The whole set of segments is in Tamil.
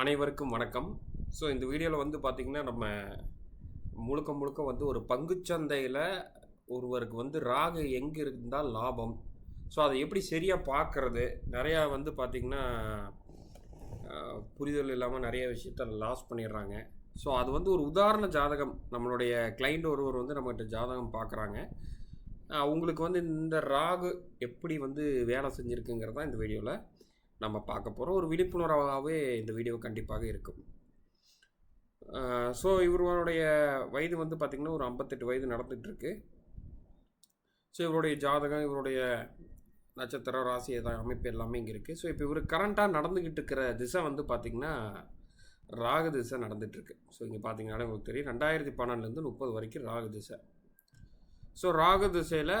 அனைவருக்கும் வணக்கம். ஸோ இந்த வீடியோவில் வந்து பார்த்திங்கன்னா நம்ம முழுக்க முழுக்க வந்து ஒரு பங்குச்சந்தையில் ஒருவருக்கு வந்து ராகு எங்கே இருந்தால் லாபம்? ஸோ அதை எப்படி சரியாக பார்க்குறது நிறையா வந்து பார்த்திங்கன்னா புரிதல் இல்லாமல் நிறைய விஷயத்த லாஸ் பண்ணிடுறாங்க. ஸோ அது வந்து ஒரு உதாரண ஜாதகம். நம்மளுடைய கிளைண்ட் ஒருவர் வந்து நம்மகிட்ட ஜாதகம் பார்க்குறாங்க அவங்களுக்கு வந்து இந்த ராகு எப்படி வந்து வேலை செஞ்சுருக்குங்கிறது தான் இந்த வீடியோவில் நம்ம பார்க்க போகிறோம் ஒரு விழிப்புணர்வாகவே இந்த வீடியோ கண்டிப்பாக இருக்கும். ஸோ இவருடைய வயது வந்து பார்த்திங்கன்னா ஒரு ஐம்பத்தெட்டு வயது நடந்துகிட்ருக்கு ஸோ இவருடைய ஜாதகம் இவருடைய நட்சத்திரம் ராசி அமைப்பு எல்லாமே இங்கே இருக்குது ஸோ இப்போ இவர் கரண்ட்டாக நடந்துக்கிட்டு இருக்கிற திசை வந்து பார்த்திங்கன்னா ராகு திசை நடந்துகிட்ருக்கு ஸோ இங்கே பார்த்தீங்கன்னா உங்களுக்கு தெரியும். ரெண்டாயிரத்தி பன்னெண்டுலேருந்து முப்பது வரைக்கும் ராகு திசை. ஸோ ராகு திசையில்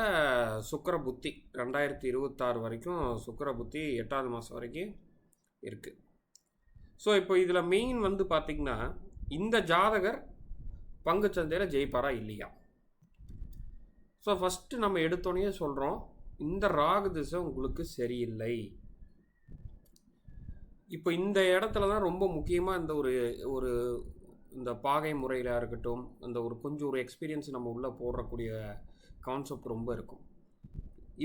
சுக்கர புத்தி ரெண்டாயிரத்தி இருபத்தாறு வரைக்கும் சுக்கர புத்தி எட்டாவது மாதம் வரைக்கும் இருக்குது ஸோ இப்போ இதில் மெயின் வந்து பார்த்திங்கன்னா இந்த ஜாதகர் பங்கு சந்தையில் ஜெயிப்பாரா இல்லையா? ஸோ ஃபஸ்ட்டு நம்ம எடுத்தோடனே சொல்கிறோம் இந்த ராகு திசை உங்களுக்கு சரியில்லை. இப்போ இந்த இடத்துல தான் ரொம்ப முக்கியமாக இந்த ஒரு ஒரு இந்த பாகை முறையில் இருக்கட்டும் இந்த ஒரு கொஞ்சம் ஒரு எக்ஸ்பீரியன்ஸ் நம்ம உள்ளே போடுறக்கூடிய கான்செப்ட் ரொம்ப இருக்கும்.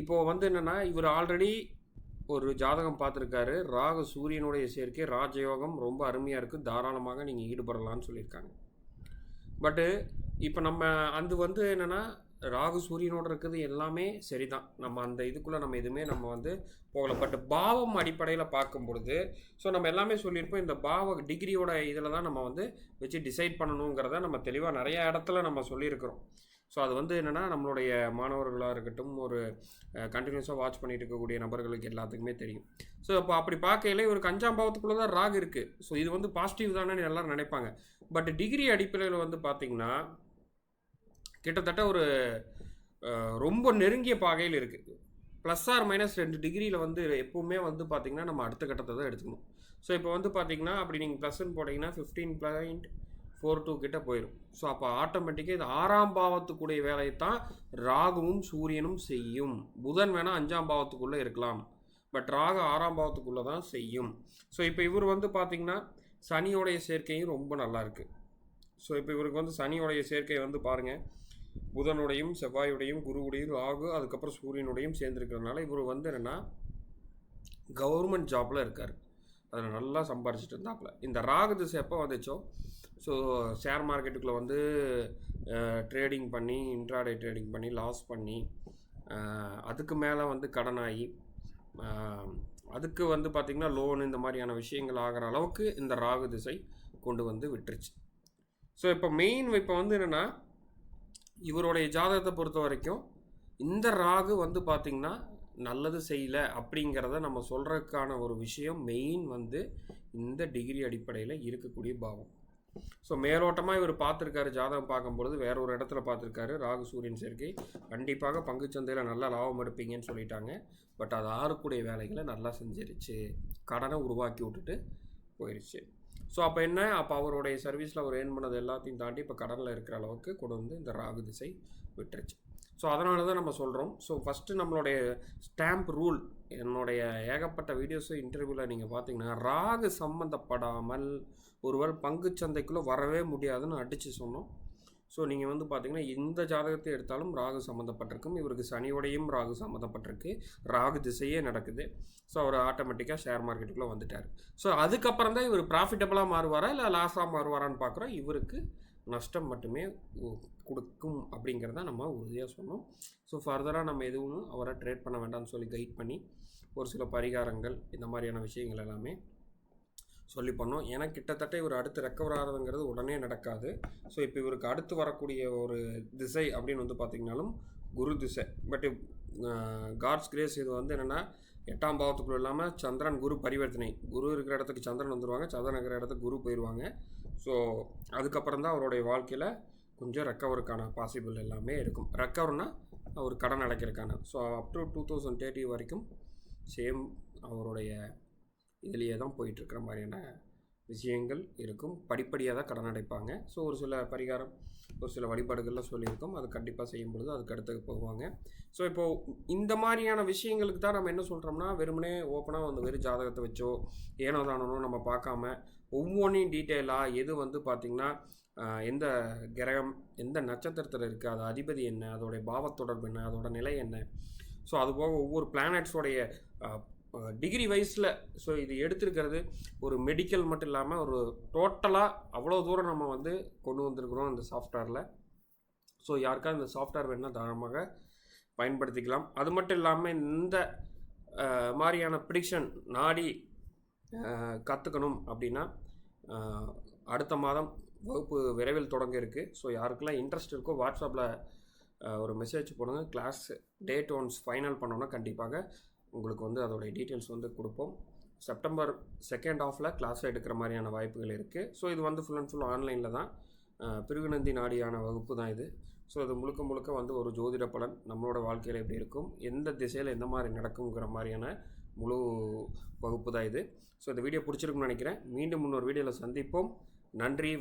இப்போது வந்து என்னென்னா இவர் ஆல்ரெடி ஒரு ஜாதகம் பார்த்துருக்காரு. ராகு சூரியனுடைய சேர்க்கை ராஜயோகம் ரொம்ப அருமையாக இருக்குது தாராளமாக நீங்கள் ஈடுபடலான்னு சொல்லியிருக்காங்க. பட்டு இப்போ நம்ம அது வந்து என்னென்னா ராகு சூரியனோட இருக்குது எல்லாமே சரிதான். நம்ம அந்த இதுக்குள்ளே நம்ம எதுவுமே நம்ம வந்து போகல. பட் பாவம் அடிப்படையில் பார்க்கும் பொழுது ஸோ நம்ம எல்லாமே சொல்லியிருப்போம் இந்த பாவ டிகிரியோட இதில் தான் நம்ம வந்து வச்சு டிசைட் பண்ணணுங்கிறத நம்ம தெளிவாக நிறைய இடத்துல நம்ம சொல்லியிருக்கிறோம். ஸோ அது வந்து என்னென்னா நம்மளுடைய மாணவர்களாக இருக்கட்டும் ஒரு கண்டினியூஸாக வாட்ச் பண்ணிட்டு இருக்கக்கூடிய நபர்களுக்கு எல்லாத்துக்குமே தெரியும். ஸோ அப்போ அப்படி பார்க்கையில ஒரு அஞ்சாம் பாவத்துக்குள்ளே தான் ராகு இருக்குது ஸோ இது வந்து பாசிட்டிவ் தானே எல்லாரும் நினைப்பாங்க. பட் டிகிரி அடிப்படையில் வந்து பார்த்திங்கன்னா கிட்டத்தட்ட ஒரு ரொம்ப நெருங்கிய பாகையில் இருக்குது ப்ளஸ் ஆர் மைனஸ் ரெண்டு டிகிரியில் வந்து எப்பவுமே வந்து பார்த்திங்கன்னா நம்ம அடுத்த கட்டத்தை தான் எடுத்துக்கணும். ஸோ இப்போ வந்து பார்த்திங்கன்னா அப்படி நீங்கள் ப்ளஸ்ன்னு போட்டிங்கன்னா ஃபிஃப்டீன் பாயிண்ட் ஃபோர் டூ கிட்ட போயிடும் ஸோ அப்போ ஆட்டோமேட்டிக்காக இது ஆறாம் பாவத்துக்குடைய வேலையை தான் ராகுவும் சூரியனும் செய்யும். புதன் வேணால் அஞ்சாம் பாவத்துக்குள்ளே இருக்கலாம். பட் ராகு ஆறாம் பாவத்துக்குள்ளே தான் செய்யும். ஸோ இப்போ இவர் வந்து பார்த்திங்கன்னா சனியோடைய சேர்க்கையும் ரொம்ப நல்லா இருக்குது ஸோ இப்போ இவருக்கு வந்து சனியோடைய சேர்க்கை வந்து பாருங்கள் புதனுடையும் செவ்வாயுடையும் குருவுடையும் ராகு அதுக்கப்புறம் சூரியனுடையும் சேர்ந்துருக்கிறதுனால இவர் வந்து என்னென்னா கவர்மெண்ட் ஜாப்பில் இருக்கார். அதில் நல்லா சம்பாரிச்சிட்டு இருந்தாப்புல. இந்த ராகு திசை எப்போ வந்துச்சோ ஸோ ஷேர் மார்க்கெட்டுக்குள்ளே வந்து ட்ரேடிங் பண்ணி இன்ட்ராடே ட்ரேடிங் பண்ணி லாஸ் பண்ணி அதுக்கு மேலே வந்து கடனாகி அதுக்கு வந்து பார்த்திங்கன்னா லோன் இந்த மாதிரியான விஷயங்கள் ஆகிற அளவுக்கு இந்த ராகு திசை கொண்டு வந்து விட்டுருச்சு. ஸோ இப்போ மெயின் இப்போ வந்து என்னென்னா இவருடைய ஜாதகத்தை பொறுத்த வரைக்கும் இந்த ராகு வந்து பார்த்திங்கன்னா நல்லது செய்யலை அப்படிங்கிறத நம்ம சொல்கிறதுக்கான ஒரு விஷயம் மெயின் வந்து இந்த டிகிரி அடிப்படையில் இருக்கக்கூடிய பாவம். ஸோ மேலோட்டமாக இவர் பார்த்துருக்காரு ஜாதகம் பார்க்கும்பொழுது வேற ஒரு இடத்துல பார்த்துருக்காரு ராகு சூரியன் சேர்க்கை. கண்டிப்பாக பங்குச்சந்தையில் நல்லா லாபம் எடுப்பீங்கன்னு சொல்லிட்டாங்க. பட் அது ஆறுக்கூடிய வேலைகளை நல்லா செஞ்சிருச்சு. கடனை உருவாக்கி விட்டுட்டு போயிடுச்சு ஸோ அப்போ என்ன? அப்போ அவருடைய சர்வீஸில் அவர் ஏர்ன் பண்ணது எல்லாத்தையும் தாண்டி இப்போ கடனில் இருக்கிற அளவுக்கு கொண்டு வந்து இந்த ராகு திசை விட்டுருச்சு. ஸோ அதனால தான் நம்ம சொல்கிறோம் ஸோ ஃபஸ்ட்டு நம்மளுடைய ஸ்டாம்ப் ரூல் என்னுடைய ஏகப்பட்ட வீடியோஸும் இன்டர்வியூவில் நீங்கள் பார்த்தீங்கன்னா ராகு சம்மந்தப்படாமல் ஒருவர் பங்குச்சந்தைக்குள்ளே வரவே முடியாதுன்னு அடித்து சொன்னோம். ஸோ நீங்கள் வந்து பார்த்தீங்கன்னா இந்த ஜாதகத்தை எடுத்தாலும் ராகு சம்மந்தப்பட்டிருக்கும் இவருக்கு சனியோடையும் ராகு சம்மந்தப்பட்டிருக்கு ராகு திசையே நடக்குது. ஸோ அவர் ஆட்டோமேட்டிக்காக ஷேர் மார்க்கெட்டுக்குள்ளே வந்துட்டார். ஸோ அதுக்கப்புறம் தான் இவர் ப்ராஃபிட்டபுளாக மாறுவாரா? இல்லை லாஸாக மாறுவாரான்னு பார்க்குறோம் இவருக்கு நஷ்டம் மட்டுமே கொடுக்கும் அப்படிங்கிறத நம்ம உறுதியாக சொன்னோம் ஸோ ஃபர்தராக நம்ம எதுவும் அவரை ட்ரேட் பண்ண வேண்டாம்னு சொல்லி கைட் பண்ணி ஒரு சில பரிகாரங்கள் இந்த மாதிரியான விஷயங்கள் எல்லாமே சொல்லி பண்ணோம். ஏன்னா கிட்டத்தட்ட இவர் அடுத்து ரெக்கவர் ஆகிறதுங்கிறது உடனே நடக்காது. ஸோ இப்போ இவருக்கு அடுத்து வரக்கூடிய ஒரு திசை அப்படின்னு வந்து பார்த்திங்கனாலும் குரு திசை. பட் காட்ஸ் கிரேஸ் இது வந்து என்னென்னா எட்டாம் பாவத்துக்குள்ள இல்லாமல் சந்திரன் குரு பரிவர்த்தனை. குரு இருக்கிற இடத்துக்கு சந்திரன் வந்துடுவாங்க சந்திரன் இருக்கிற இடத்துக்கு குரு போயிடுவாங்க ஸோ அதுக்கப்புறம் தான் அவருடைய வாழ்க்கையில் கொஞ்சம் ரெக்கவருக்கான பாசிபிள் எல்லாமே இருக்கும். ரெக்கவர்னால் அவர் கடன் அடைக்கிறதுக்கான. So up to two thousand thirty வரைக்கும் சேம் அவருடைய இதுலேயே தான் போயிட்டுருக்கிற மாதிரியான விஷயங்கள் இருக்கும். படிப்படியாக தான் கடன் அடைப்பாங்க. ஸோ ஒரு சில பரிகாரம் ஒரு சில வழிபாடுகள்லாம் சொல்லியிருக்கோம். அது கண்டிப்பாக செய்யும் பொழுது அதுக்கு அடுத்து போவாங்க. ஸோ இப்போது இந்த மாதிரியான விஷயங்களுக்கு தான் நம்ம என்ன சொல்கிறோம்னா வெறுமனே ஓப்பனாக வந்து வெறும் ஜாதகத்தை வச்சோ ஏனோ தானோ நம்ம பார்க்காம ஒவ்வொன்றையும் டீட்டெயிலாக எது வந்து பார்த்திங்கன்னா எந்த கிரகம் எந்த நட்சத்திரத்தில் இருக்குது அது அதிபதி என்ன அதோடைய பாவத் தொடர்பு என்ன அதோட நிலை என்ன. ஸோ அதுபோக ஒவ்வொரு பிளானட்ஸோடைய டிகிரி வைஸில் ஸோ இது எடுத்திருக்கிறது ஒரு மெடிக்கல் மட்டும் இல்லாமல் ஒரு டோட்டலாக அவ்வளோ தூரம் நம்ம வந்து கொண்டு வந்திருக்கிறோம் இந்த சாஃப்ட்வேரில் ஸோ யாருக்காவது இந்த சாஃப்ட்வேர் வேணால் தாராளமாக பயன்படுத்திக்கலாம். அது மட்டும் இல்லாமல் இந்த மாதிரியான ப்ரிடிக்ஷன் நாடி கற்றுக்கணும் அப்படின்னா அடுத்த மாதம் வகுப்பு விரைவில் தொடங்க இருக்குது ஸோ யாருக்கெல்லாம் இன்ட்ரெஸ்ட் இருக்கோ வாட்ஸ்அப்பில் ஒரு மெசேஜ் போடுங்க. கிளாஸ் டேட் ஒன்ஸ் ஃபைனல் பண்ணோன்னா கண்டிப்பாக உங்களுக்கு வந்து அதோடைய டீட்டெயில்ஸ் வந்து கொடுப்போம். செப்டம்பர் செகண்ட் ஆஃபில் கிளாஸ் எடுக்கிற மாதிரியான வாய்ப்புகள் இருக்குது ஸோ இது வந்து ஃபுல் அண்ட் ஃபுல் ஆன்லைனில் தான். பிருகுநந்தி நாடியான வகுப்பு தான் இது. ஸோ இது முழுக்க முழுக்க வந்து ஒரு ஜோதிட பலன். நம்மளோட வாழ்க்கையில் எப்படி இருக்கும்? எந்த திசையில் எந்த மாதிரி நடக்குங்கிற மாதிரியான முழு வகுப்பு தான் இது. ஸோ இந்த வீடியோ பிடிச்சிருக்குன்னு நினைக்கிறேன். மீண்டும் இன்னொரு வீடியோவில் சந்திப்போம். நன்றி.